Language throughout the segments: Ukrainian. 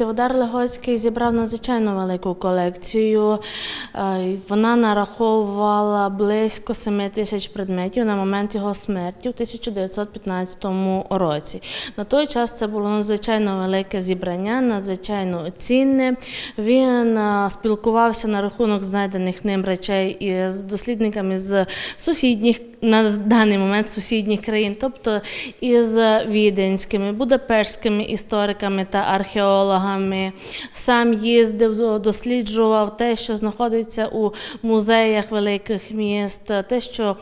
Теодар Легоцький зібрав надзвичайно велику колекцію. Е, Вона нараховувала близько 7 тисяч предметів на момент його смерті у 1915 році. На той час це було надзвичайно велике зібрання, надзвичайно цінне. Він е, спілкувався на рахунок знайдених ним речей із дослідниками з сусідніх на даний момент сусідніх країн, тобто із віденськими, будапештськими істориками та археологами. Сам їздив, досліджував те, що знаходиться у музеях великих міст, те, що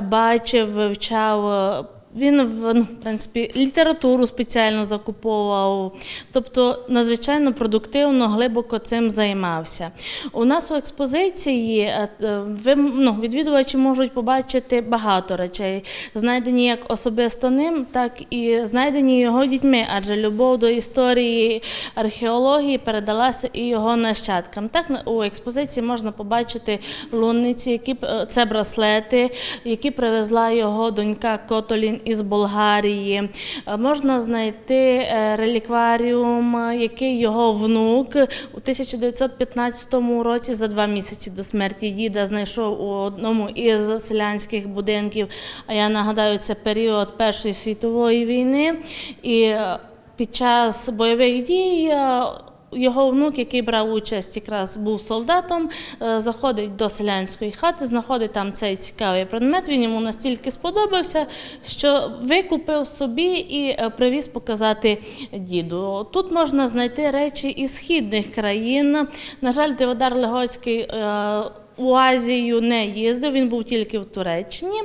бачив, вивчав. Він в ну, принципі літературу спеціально закуповував, тобто надзвичайно продуктивно, глибоко цим займався. У нас у експозиції е, е, ви ну, відвідувачі можуть побачити багато речей, знайдені як особисто ним, так і знайдені його дітьми, адже любов до історії археології передалася і його нащадкам. Так у експозиції можна побачити лунниці, які е, це браслети, які привезла його донька Котолін із Болгарії. Е, Можна знайти е, релікваріум, е, який його внук у 1915 році за два місяці до смерті діда знайшов у одному із селянських будинків. А я нагадаю, це період Першої світової війни. І під час бойових дій. Е, його внук, який брав участь, якраз був солдатом, е, заходить до селянської хати, знаходить там цей цікавий предмет. Він йому настільки сподобався, що викупив собі і е, привіз показати діду. Тут можна знайти речі із східних країн. На жаль, Деводар Легоцький. У Азію не їздив, він був тільки в Туреччині,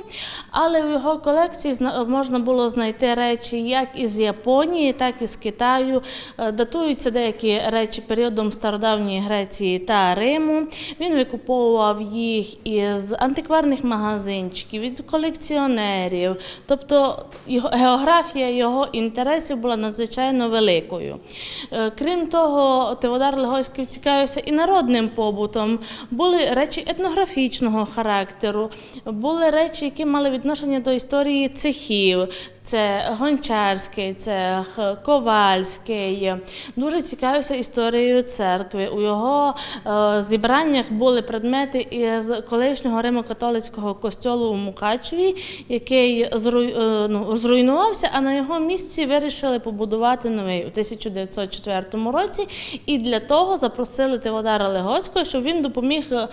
але в його колекції можна було знайти речі як із Японії, так і з Китаю. Е, Датуються деякі речі періодом стародавньої Греції та Риму. Він викуповував їх із антикварних магазинчиків, від колекціонерів. Тобто географія його інтересів була надзвичайно великою. Е, Крім того, Теводар Легойський цікавився і народним побутом. Були речі етнографічного характеру, були речі, які мали відношення до історії цехів. Це Гончарський цех, Ковальський. Дуже цікавився історією церкви. У його е, зібраннях були предмети із колишнього Римо-католицького костьолу у Мукачеві, який е, ну, зруйнувався, а на його місці вирішили побудувати новий у 1904 році. І для того запросили Теодора Легоцького, щоб він допоміг е,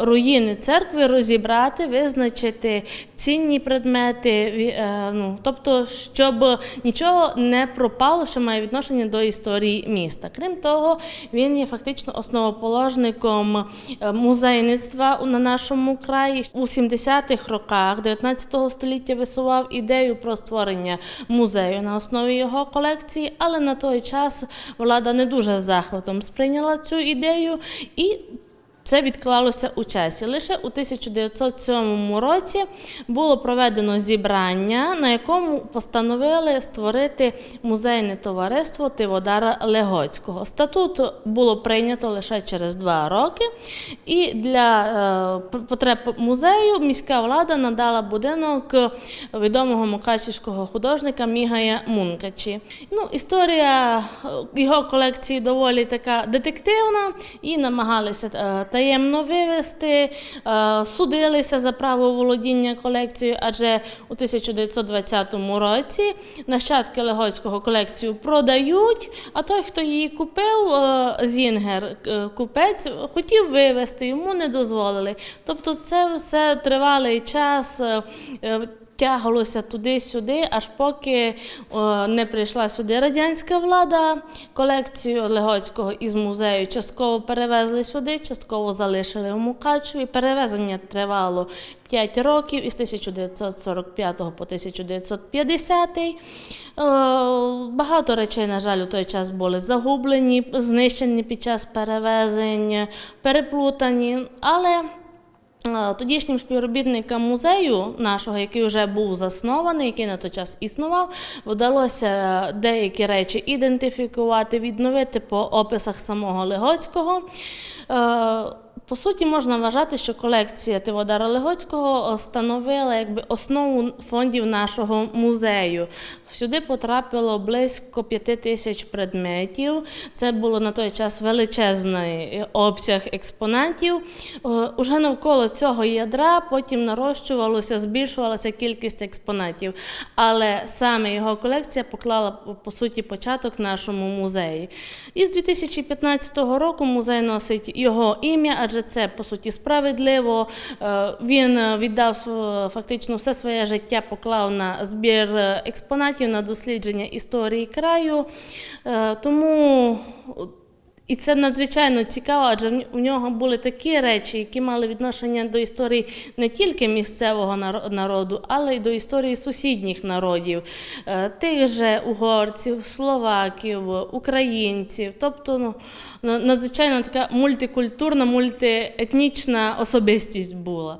руїни церкви розібрати, визначити цінні предмети, е, ну, тобто, щоб нічого не пропало, що має відношення до історії міста. Крім того, він є фактично основоположником е, музейництва на нашому краї. У 70-х роках 19 століття висував ідею про створення музею на основі його колекції, але на той час влада не дуже з захватом сприйняла цю ідею і це відклалося у часі. Лише у 1907 році було проведено зібрання, на якому постановили створити музейне товариство Тиводара Легоцького. Статут було прийнято лише через два роки, і для е, потреб музею міська влада надала будинок відомого мукачівського художника Мігая Мункачі. Ну, історія е, його колекції доволі така детективна і намагалися е, таємно вивести, е, судилися за право володіння колекцією, адже у 1920 році нащадки Легоцького колекцію продають, а той, хто її купив, е, Зінгер, е, купець, хотів вивезти, йому не дозволили. Тобто це все тривалий час. Е, е, Тягалося туди-сюди, аж поки не прийшла сюди радянська влада. Колекцію Легоцького із музею частково перевезли сюди, частково залишили у Мукачеві. Перевезення тривало 5 років із 1945 по 1950. Е, Багато речей, на жаль, у той час були загублені, знищені під час перевезень, переплутані. Але Е, Тодішнім співробітникам музею нашого, який вже був заснований, який на той час існував, вдалося деякі речі ідентифікувати, відновити по описах самого Легоцького. Е, По суті, можна вважати, що колекція Тиводара Легоцького становила якби основу фондів нашого музею. Сюди потрапило близько п'яти тисяч предметів. Це було на той час величезний обсяг експонатів. Е, Уже навколо цього ядра потім нарощувалося, збільшувалася кількість експонатів. Але саме його колекція поклала по суті початок нашому музеї. І з 2015 року музей носить його ім'я, адже це по суті справедливо. Е, Він е, віддав фактично все своє життя, поклав на збір е, експонатів, на дослідження історії краю. Тому і це надзвичайно цікаво, адже у нього були такі речі, які мали відношення до історії не тільки місцевого наро- народу, але й до історії сусідніх народів, е, тих же угорців, словаків, українців. Тобто ну, надзвичайно така мультикультурна, мультиетнічна особистість була.